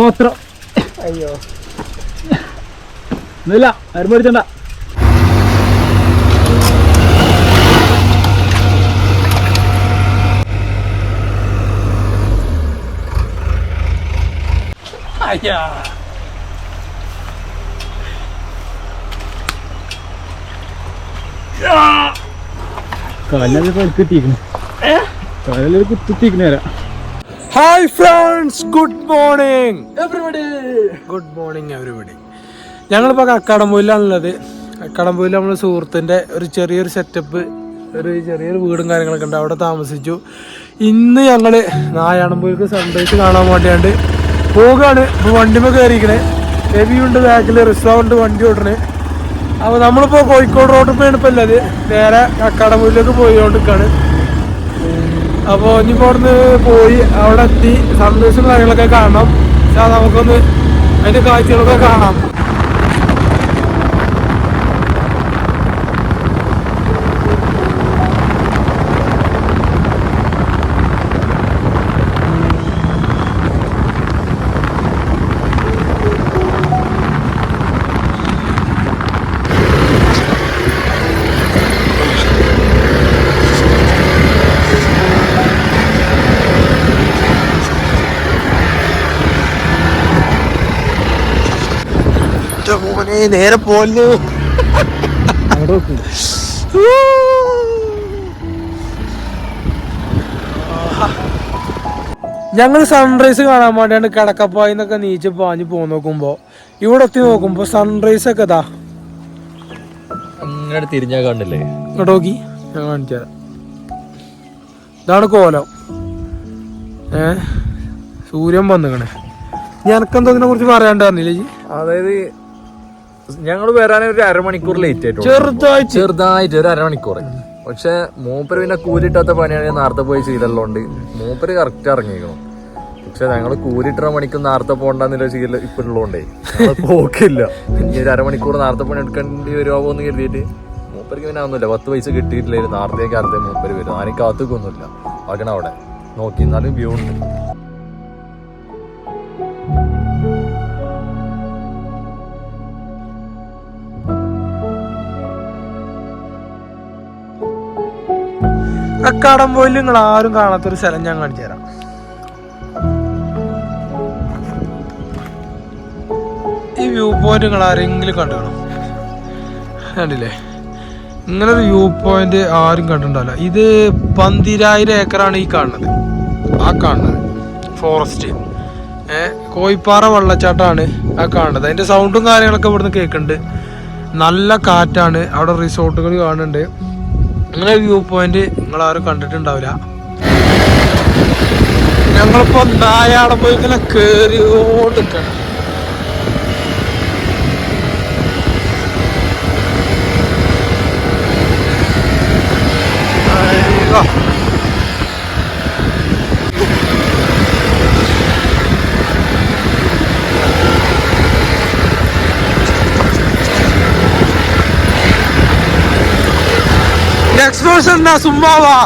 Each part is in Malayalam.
മാത്രം. അയ്യോ. ഒന്നുമില്ല ആരും പേടിച്ചണ്ട. അയ്യാ. കിട്ടിയിരിക്കുന്നു കാലിൽ കുത്തിത്തിരിക്കുന്ന വരാം. Hi friends good morning good morning everybody ഞങ്ങളിപ്പോൾ കക്കാടംപൊയിലാണുള്ളത്. കക്കാടംപൊയിൽ നമ്മൾ സുഹൃത്തിന്റെ ഒരു ചെറിയൊരു സെറ്റപ്പ് ഒരു ചെറിയൊരു വീടും കാര്യങ്ങളൊക്കെ ഉണ്ട്. അവിടെ താമസിച്ചു. ഇന്ന് ഞങ്ങൾ നായാണമ്പൂർക്ക് സൺറൈസ് കാണാൻ വേണ്ടിയാണ്ട് പോവുകയാണ് ഇപ്പോൾ വണ്ടിമേ കയറിയിരിക്കണേ ഹെവിയുണ്ട് ബാക്കിൽ റിസോർട്ട് വണ്ടി ഓടണേ അപ്പോൾ നമ്മളിപ്പോൾ കോഴിക്കോട് റോഡിൽ പോയാണ് ഇപ്പോൾ ഉള്ളത്. നേരെ കക്കാടംപൊയിലേക്ക് പോയിക്കൊണ്ടിരിക്കുകയാണ് അപ്പോൾ ഇനിയിപ്പോൾ അവിടുന്ന് പോയി അവിടെ എത്തി സൺറൈസും കാര്യങ്ങളൊക്കെ കാണണം. നമുക്കൊന്ന് അതിന്റെ കാഴ്ചകളൊക്കെ കാണാം. മോനെ നേരെ നോക്ക്. ഞങ്ങൾ സൺറൈസ് കാണാൻ വേണ്ടിയാണ് കിടക്കപ്പായി എന്നൊക്കെ നീച്ച് പാഞ്ഞ് പോ നോക്കുമ്പോ. ഇവിടെ എത്തി നോക്കുമ്പോ സൺറൈസ് ഒക്കെ ഇതാ. അങ്ങനെ തിരിഞ്ഞാ കണ്ടില്ലേ? നോക്കി. ഞാൻ കാണിച്ചു തരാം. ഇതാണ് കോലം. ഏ? സൂര്യൻ വന്നിക്കണേ. ഞനക്കെന്തോ ഇതിനെ കുറിച്ച് പറയാണ്ടായിരുന്നില്ലേ ജി അതായത് ഞങ്ങൾ വരാൻ ഒരു അരമണിക്കൂർ ലേറ്റ് ആയിട്ട് ചെറുതായിട്ട്. ചെറുതായിട്ട് ഒരു അരമണിക്കൂർ. പക്ഷെ മൂപ്പര് പിന്നെ കൂലിട്ടാത്ത പണിയാണ് നേരത്തെ പോയി ചെയ്തല്ലോണ്ട്. മൂപ്പര് കറക്റ്റ് ഇറങ്ങിക്കണം പക്ഷെ ഞങ്ങൾ കൂലിട്ടര മണിക്ക് നേരത്തെ പോകണ്ടെന്നില്ല ശീല ഇപ്പൊ ഉള്ളതുകൊണ്ടേ പോക്കില്ല. ഇനി ഒരു അരമണിക്കൂർ നേരത്തെ പണി എടുക്കേണ്ടി വരുമോ എന്ന് കരുതിയിട്ട് മൂപ്പർക്ക് പിന്നെ ഒന്നുമില്ല. പത്ത് പൈസ കിട്ടിയിട്ടില്ല. നേരത്തെ കാലത്തെ മൂപ്പര് വരും. ആരും കാത്തുക്കൊന്നുമില്ല ആകണം അവിടെ. നോക്കി എന്നാലും വ്യൂ ഉണ്ട്. കക്കാടം പോയിൽ നിങ്ങൾ ആരും കാണാത്തൊരു സ്ഥലം ഞാൻ കാണിച്ചു തരാം. ഈ വ്യൂ പോയിന്റ് നിങ്ങൾ ആരെങ്കിലും കണ്ടുകണം കണ്ടില്ലേ? ഇങ്ങനെ ഒരു വ്യൂ പോയിന്റ് ആരും കണ്ടിട്ടുണ്ടാവില്ല. ഇത് പന്തിരായിരം ഏക്കറാണ് ഈ കാണുന്നത്. ആ കാണുന്നത്. ഫോറസ്റ്റ് കോയിപ്പാറ വെള്ളച്ചാട്ടമാണ് ആ കാണുന്നത്. അതിന്റെ സൗണ്ടും കാര്യങ്ങളൊക്കെ ഇവിടുന്ന് കേൾക്കുന്നുണ്ട്. നല്ല കാറ്റാണ്. അവിടെ റിസോർട്ടുകൾ കാണുന്നുണ്ട്. അങ്ങനെ വ്യൂ പോയിന്റ് നിങ്ങൾ ആരും കണ്ടിട്ടുണ്ടാവില്ല. ഞങ്ങളിപ്പോ നായാടെ പോയി ഇങ്ങനെ കേറിയോണ്ടിരിക്കണം അയ്യോ. എന്നാ സുമ്മാവാ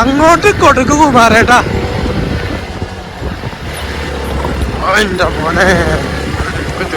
അങ്ങോട്ട് കൊടുക്കു കുമാരേട്ടാ എന്റെ മോനെ കുത്തു,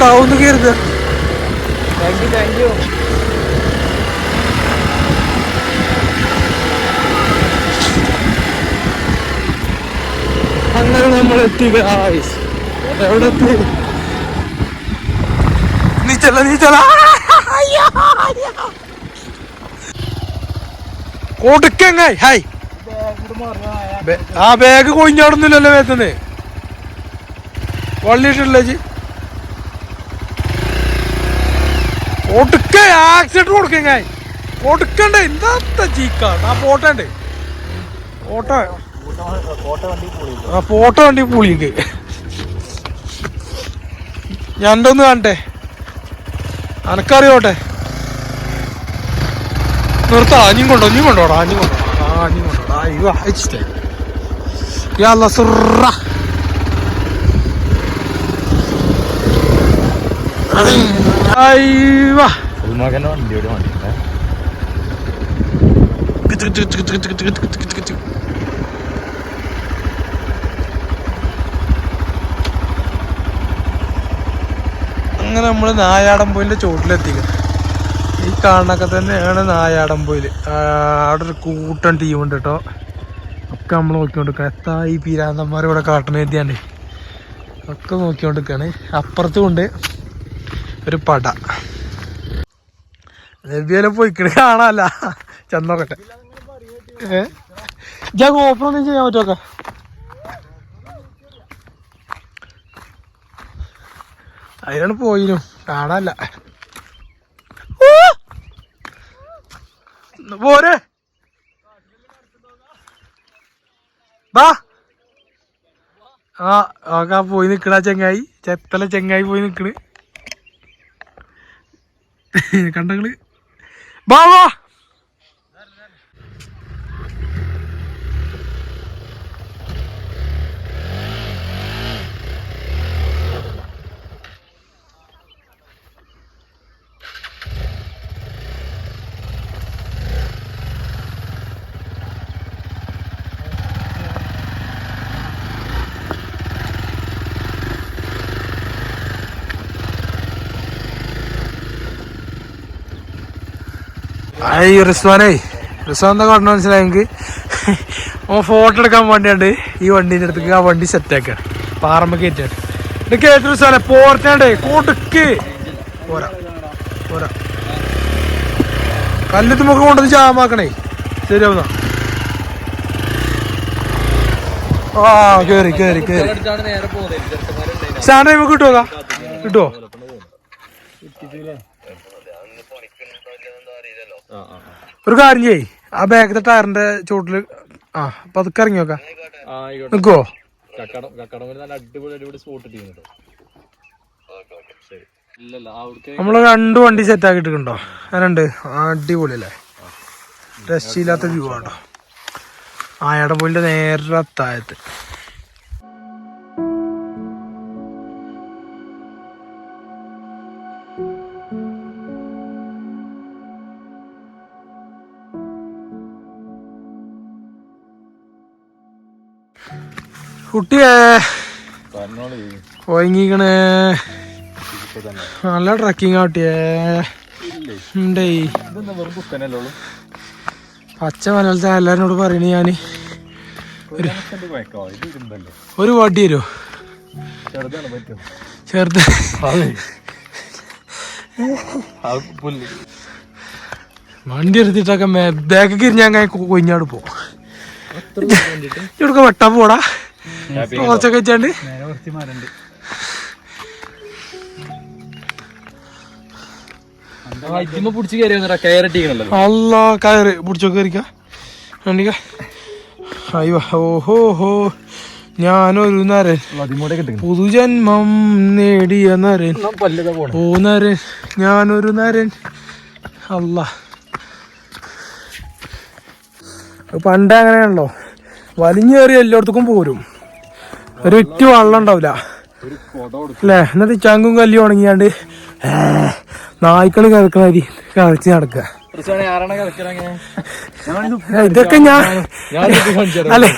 താവുന്നുകയരുത് താങ്ക് യു താങ്ക് യു അങ്ങനെ നമ്മൾ എത്തി ഗായ്സ് എവിടെ എത്തി നീച്ചല്ല നീച്ചല്ല കൊടുക്കങ്ങായി ഹായ് ആ ബാഗ് കൊഴിഞ്ഞാടുന്നില്ലല്ലോ വേത്തുന്നേ വള്ളിയിട്ടില്ല ജി കൊടുക്ക ആക്സിഡന്റ് കൊടുക്കങ്ങായി കൊടുക്കണ്ടേ എന്താ ചീക്ക ആ പോട്ടണ്ട് ഓട്ട ആ പോട്ട വണ്ടി പുളിയുണ്ട്. ഞാൻ ഒന്ന് കാണട്ടെ? അനക്കറിയോട്ടെ? നിർത്താ അഞ്ഞും കൊണ്ടോ അഞ്ഞും കൊണ്ടോടാ അഞ്ഞും കൊണ്ടോ. ആ അഞ്ഞും കൊണ്ടോടാ അയ്യോ യാ സുറ. അങ്ങനെ നമ്മൾ നായാടമ്പൊയിലിന്റെ ചോട്ടിലെത്തി ഈ കാണൊക്കെ തന്നെയാണ് നായാടമ്പൊയിൽ അവിടെ ഒരു കൂട്ടം ടീമുണ്ട് കേട്ടോ ഒക്കെ നമ്മൾ നോക്കിക്കൊണ്ടിരിക്കുക എത്താ ഈ പീരാന്തന്മാർ ഇവിടെ കാട്ടണ എത്തിയാണ്ട് ഒക്കെ നോക്കിക്കൊണ്ടിരിക്കുകയാണ് അപ്പുറത്തും ഉണ്ട്. ഒരു പട. നബിയെല്ലാം പോയിക്കണ്? കാണാല്ല. ചെന്നോക്കട്ടെ. ഏ? ഓപ്പൺ ഒന്നും ചെയ്യാൻ പറ്റുമൊക്കെ അതിനാണ് പോയിനു. കാണാല്ല! പോരെ. ബാ. ആ ഓക്കെ പോയി നിക്കണ ചെങ്ങായി. ചെത്തല ചെങ്ങായി പോയി നിക്കണ്. കണ്ടങ്ങൾ. ബാ ഈ റിസ്വാനേ. റിസ്വാൻ എന്താ കാട്ടണം മനസ്സിലായി എനിക്ക് ഓ ഫോട്ടോ എടുക്കാൻ വേണ്ടിയാണ്ട് ഈ വണ്ടീന്റെ അടുത്തേക്ക് ആ വണ്ടി സെറ്റാക്കാണ് പാറമ്മ കയറ്റാണ് ഇത് കേട്ടു റിസ്വാനെ പോർച്ചാണ്ടേ കൊടുക്ക് പോരാ പോരാ. കല്ലുത്ത് മുഖം കൊണ്ടത് ജാമാക്കണേ. ശരിയാവുന്ന ആ കേറി കേറി കേറി. ടൈം കിട്ടുമോ കിട്ടുമോ ഒരു കാര്യം ചെയ്യ്. ആ ബാഗത്തെ ടയറിന്റെ ചോട്ടിൽ ആ പതുക്കെ ഇറങ്ങി നോക്കാം നിക്കോ? നിക്കുവോ കക്കടം കക്കടം നല്ല അടിപൊളി അടിപൊളി സ്പോട്ട് ഇട്ടിരുന്നുണ്ട് ശരി. ഇല്ലല്ല അവിടേക്ക് നമ്മൾ രണ്ട് വണ്ടി സെറ്റ് ആക്കിട്ടുണ്ടോ അതിനുണ്ട് അടിപൊളി അല്ലേ രക്ഷയില്ലാത്ത വ്യൂ ആണോ ആ പോയിന്റെ നേരെ അത്തായത്ത് കുട്ടിയെ കൊയങ്ങിക്കണേ നല്ല ട്രക്കിംഗ് ആട്ടിയേ ഉണ്ടേ. പച്ച മലത്തെ എല്ലാരോട് പറയണ ഞാൻ. ഒരു വാട്ടി വടി തരുമോ പുല്ല്. വണ്ടി എടുത്തിട്ടൊക്കെ ബാക്കൊക്കെ ഞാൻ കൊഞ്ഞാട് പോ ഇവിടൊക്കെ വെട്ടാ പോടാ. വെച്ചാണ്ട്? പിടിച്ച് അല്ല കയറ്. പിടിച്ചോ കയറിക്ക അയ്യോ ഓഹോ ഹോ ഞാനൊരു നരൻ. പുതുജന്മം നേടിയ നരൻ. ഓ നരൻ. ഞാനൊരു നരൻ. അല്ല. പണ്ട് അങ്ങനെയാണല്ലോ. വലിഞ്ഞേറി എല്ലായിടത്തേക്കും പോരും. ഒരു വെള്ളം ഉണ്ടാവില്ല അല്ലേ? എന്നിട്ട് ചങ്കും കല്ലും ഉണങ്ങിയാണ്ട് നായ്ക്കൾ കിടക്കണ അരി കളിച്ച് നടക്കുക. ഇതൊക്കെ ഞാൻ അല്ലെ?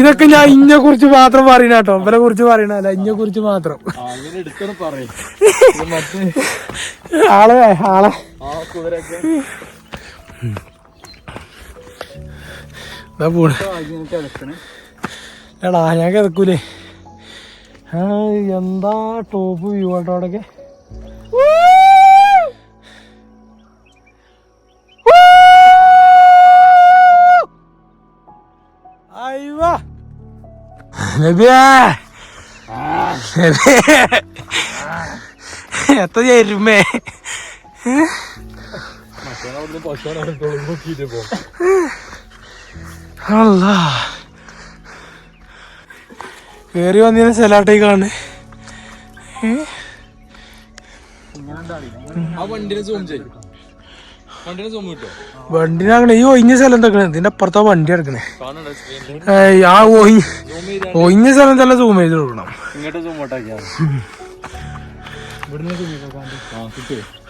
ഇതൊക്കെ ഞാൻ ഇന്നെ കുറിച്ച് മാത്രം പറയണ കേട്ടോ. ഇവരെ കുറിച്ച് പറയണല്ല ഇന്നെ കുറിച്ച് മാത്രം. ആളെ ആളെ. ഇതാ പോണ്. എടാ ഞാൻ കിതക്കൂലേ. എന്താ ടോപ്പ് വ്യൂ കേട്ടോ അവിടെയൊക്കെ എത്ര ചേരുമേ അല്ല കേറി വന്നിരുന്ന ആ വണ്ടിനെ വണ്ടിനാകണേ ഈ ഒഴിഞ്ഞ സ്ഥലം എന്തൊക്കെ ഇതിന്റെ അപ്പുറത്താ വണ്ടി എടുക്കണേ ആ ഒഴിഞ്ഞ ഒഴിഞ്ഞ സ്ഥലം തന്നെ സൂം ചെയ്ത് കൊടുക്കണം.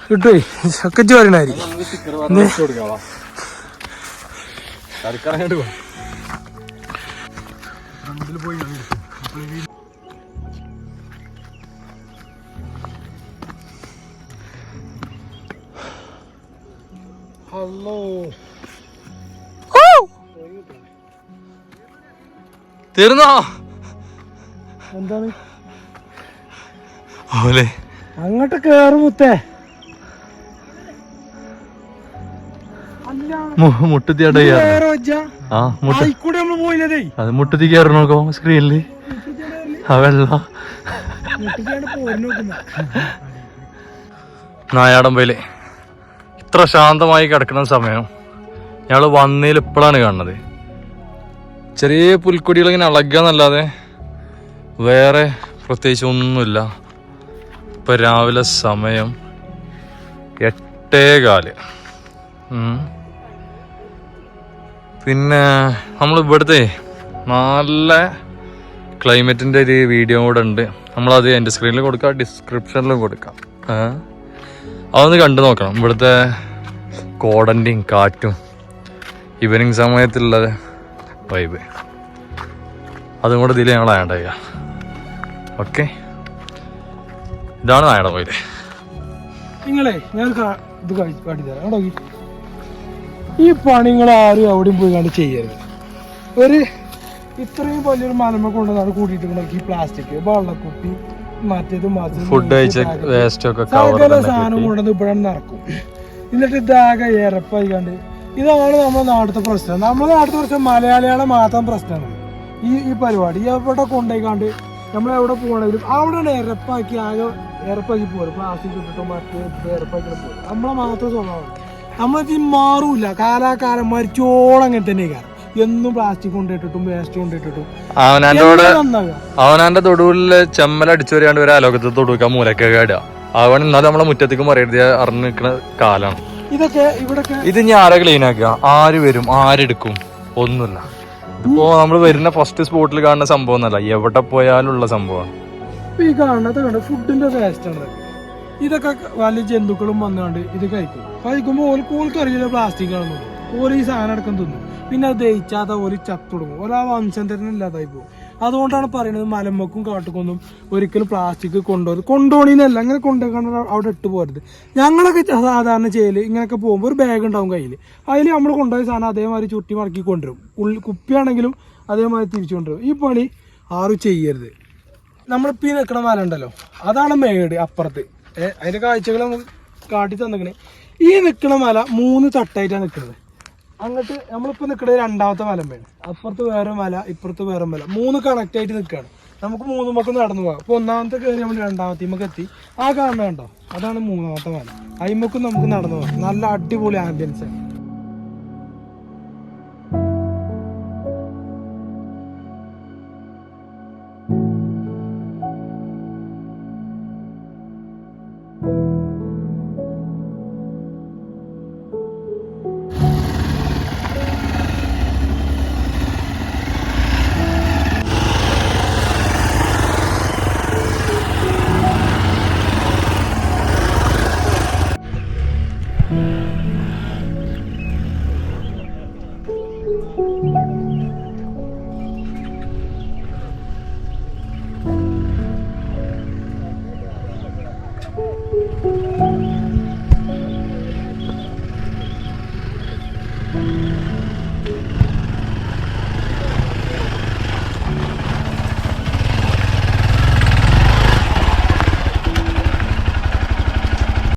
കിട്ടേ. ചക്കച്ച് പറയണായിരിക്കും. കിട്ടുവേ ഹലോ തീർന്നോ? എന്താണ്? ഓലെ. അങ്ങോട്ട് കേറും മുത്തേ. മുട്ടുത്തി അടയ്യാ ആ മുട്ട. ആയിക്കൂടെ നമ്മൾ പോയില്ലതേ അത് മുട്ടുത്തി കയറി നോക്കോ സ്ക്രീനിൽ നോക്കുന്ന നായാടമ്പയിൽ. ഇത്ര ശാന്തമായി കിടക്കുന്ന സമയം ഞങ്ങൾ വന്നതിൽ ഇപ്പോഴാണ് കാണുന്നത്. ചെറിയ പുൽക്കൊടികൾ ഇങ്ങനെ അളകാന്നല്ലാതെ വേറെ പ്രത്യേകിച്ച് ഒന്നുമില്ല. ഇപ്പം രാവിലെ സമയം എട്ടേ കാൽ. ഉം. പിന്നെ നമ്മൾ ഇവിടുത്തെ നല്ല ക്ലൈമറ്റിന്റെ ഒരു വീഡിയോ കൂടെ ഉണ്ട്. നമ്മളത് എന്റെ സ്ക്രീനിൽ കൊടുക്കാം ഡിസ്ക്രിപ്ഷനിലും കൊടുക്കാം? അതൊന്ന് കണ്ടു നോക്കണം. ഇവിടുത്തെ കോടന്റെയും കാറ്റും ഈവനിങ് സമയത്തുള്ള വൈബ് അതും കൂടെ ഇതിൽ ഞങ്ങൾ ആഡ് ചെയ്യാം. ഓക്കെ ഇതാണ് നായട പോയത് നിങ്ങളെ ഞാൻ ഈ പണികൾ ആരും അവിടെയും പോയി കണ്ട് ചെയ്യരുത്. ഒരു ഇത്രയും വലിയൊരു മലമ കൊണ്ടുവന്നാണ് കൂട്ടിയിട്ട് ഈ പ്ലാസ്റ്റിക് വെള്ളക്കുപ്പി മറ്റേത് മാറ്റി ഫുഡ് കഴിച്ച വേസ്റ്റ് ഒക്കെ സകല കവർ സാധനം കൊണ്ടുവന്ന് ഇവിടെ നടക്കും എന്നിട്ട് ഇതാകെ ഏറപ്പായി കണ്ട് ഇതാണ് നമ്മുടെ നാടത്തെ പ്രശ്നം. നമ്മുടെ നാടത്തെ പ്രശ്നം മലയാളികളെ മാത്രം പ്രശ്നമാണ്. ഈ ഈ പരിപാടി എവിടെ കൊണ്ടുപോയിക്കാണ്ട് നമ്മൾ എവിടെ പോകണമെങ്കിലും അവിടെ ഇരപ്പാക്കി ആകെ ഇരപ്പാക്കി പോകും പ്ലാസ്റ്റിക് ഇട്ടിട്ടോ മറ്റേ ഇരപ്പാക്കി പോകും നമ്മളെ മാത്രം സ്വഭാവം. നമ്മളിത് മാറൂല. കാലാകാലം മരിച്ചോളം അങ്ങനെ തന്നെ കാരണം എന്നും പ്ലാസ്റ്റിക് കൊണ്ടിട്ടിട്ടും വേസ്റ്റ് കൊണ്ടിട്ടിട്ടും അവനാന്റെ കൂടെ അവനാന്റെ തൊടുവിൽ ചെമ്മൽ അടിച്ചു വരികയാണ്ട് ഒരു ആലോകത്ത് തൊടുക്കാൻ മൂലക്കൊക്കെ ഇടുക അവൻ എന്നാലും നമ്മളെ മുറ്റത്തേക്ക് മറിയരുത് അറിഞ്ഞു നിൽക്കുന്ന കാലാണ്. ഇതൊക്കെ ഇവിടൊക്കെ ഇത് ഇനി ആരെ ക്ലീൻ ആക്കുക? ആര് വരും? ആരെടുക്കും? ഒന്നുമില്ല. ഇപ്പോ നമ്മൾ വരുന്ന ഫസ്റ്റ് സ്പോട്ടിൽ കാണുന്ന സംഭവം എന്നല്ല എവിടെ പോയാലുള്ള സംഭവമാണ്. ഈ കാണുന്നത് കണ്ട? ഫുഡിന്റെ വേസ്റ്റ് ആണ്. ഇതൊക്കെ. വലിയ ജന്തുക്കളും വന്നുകൊണ്ട് ഇത് കഴിക്കും. കഴിക്കുമ്പോൾ ഓർക്ക് ഓൾക്ക് അറിയില്ല പ്ലാസ്റ്റിക് ആണെന്ന്. ഓരോ ഈ സാധനം അടക്കം തിന്നും. പിന്നെ അത് ദഹിച്ചാത്ത ഒരു ചത്തുടങ്ങും. ഒരാ വംശം തന്നെ ഇല്ലാതായി പോകും. അതുകൊണ്ടാണ് പറയുന്നത് മലമ്പക്കും കാട്ടുകൊന്നും ഒരിക്കലും പ്ലാസ്റ്റിക് കൊണ്ടുപോകരുത്. കൊണ്ടുപോകണീന്നല്ല അങ്ങനെ കൊണ്ടുപോയി അവിടെ ഇട്ട് പോരുത് ഞങ്ങളൊക്കെ സാധാരണ ചെയ്യൽ ഇങ്ങനെയൊക്കെ പോകുമ്പോൾ ഒരു ബാഗ് ഉണ്ടാവും കയ്യിൽ അതിൽ നമ്മൾ കൊണ്ടുപോയ സാധനം അതേമാതിരി ചുട്ടി മടക്കി കൊണ്ടുവരും. ഉള്ളി കുപ്പിയാണെങ്കിലും അതേമാതിരി തിരിച്ചു കൊണ്ടുവരും. ഈ പണി ആരും ചെയ്യരുത്. നമ്മളിപ്പോൾ ഈ നിൽക്കണ മല ഉണ്ടല്ലോ അതാണ് മേട് അപ്പുറത്ത്. ഏഹ് അതിന്റെ കാഴ്ചകൾ നമുക്ക് കാട്ടി തന്നിക്കണേ. ഈ നിൽക്കണ മല മൂന്ന് തട്ടായിട്ടാണ് നിൽക്കുന്നത് അങ്ങോട്ട് നമ്മളിപ്പോ നിൽക്കുന്നത് രണ്ടാമത്തെ മലമ്പേണ് അപ്പുറത്ത് വേറെ മല ഇപ്പുറത്ത് വേറെ മല. മൂന്ന് കണക്ട് ആയിട്ട് നിൽക്കുകയാണ് നമുക്ക് മൂന്ന് മക്കൾ നടന്നു പോകാം അപ്പൊ ഒന്നാമത്തെ കയറി നമ്മൾ രണ്ടാമത്തെ നമുക്ക് എത്തി. ആ കാണുന്ന കണ്ടോ? അതാണ് മൂന്നാമത്തെ മല. അയിമക്കും നമുക്ക് നടന്നു പോകാം നല്ല അടിപൊളി ആംബിയൻസ് ആണ്. Bye.